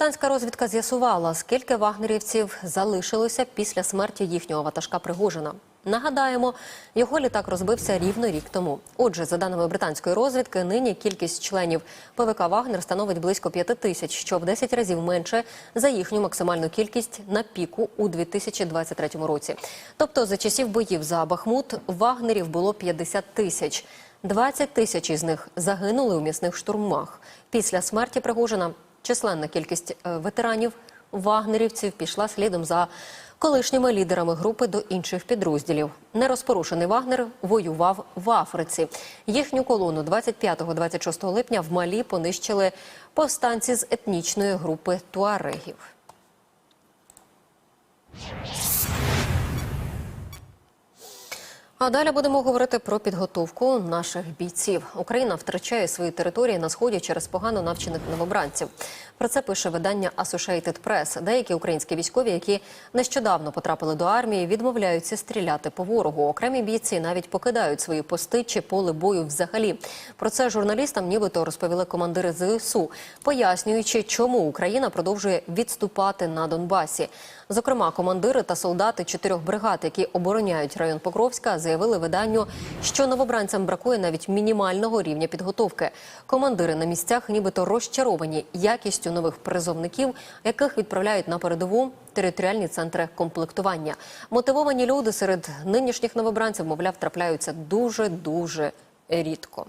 Британська розвідка з'ясувала, скільки вагнерівців залишилося після смерті їхнього ватажка Пригожина. Нагадаємо, його літак розбився рівно рік тому. Отже, за даними британської розвідки, нині кількість членів ПВК Вагнер становить близько 5 тисяч, що в 10 разів менше за їхню максимальну кількість на піку у 2023 році. Тобто, за часів боїв за Бахмут вагнерів було 50 тисяч. 20 тисяч із них загинули у м'ясних штурмах. Після смерті Пригожина численна кількість е, ветеранів вагнерівців пішла слідом за колишніми лідерами групи до інших підрозділів. Нерозпорушений Вагнер воював в Африці. Їхню колону 25-26 липня в Малі понищили повстанці з етнічної групи туарегів. А далі будемо говорити про підготовку наших бійців. Україна втрачає свої території на сході через погано навчених новобранців. Про це пише видання Associated Press. Деякі українські військові, які нещодавно потрапили до армії, відмовляються стріляти по ворогу. Окремі бійці навіть покидають свої пости чи поле бою взагалі. Про це журналістам нібито розповіли командири ЗСУ, пояснюючи, чому Україна продовжує відступати на Донбасі. Зокрема, командири та солдати чотирьох бригад, які обороняють район Покровська, заявили виданню, що новобранцям бракує навіть мінімального рівня підготовки. Командири на місцях нібито розчаровані якістю нових призовників, яких відправляють на передову територіальні центри комплектування. Мотивовані люди серед нинішніх новобранців, мовляв, трапляються дуже дуже рідко.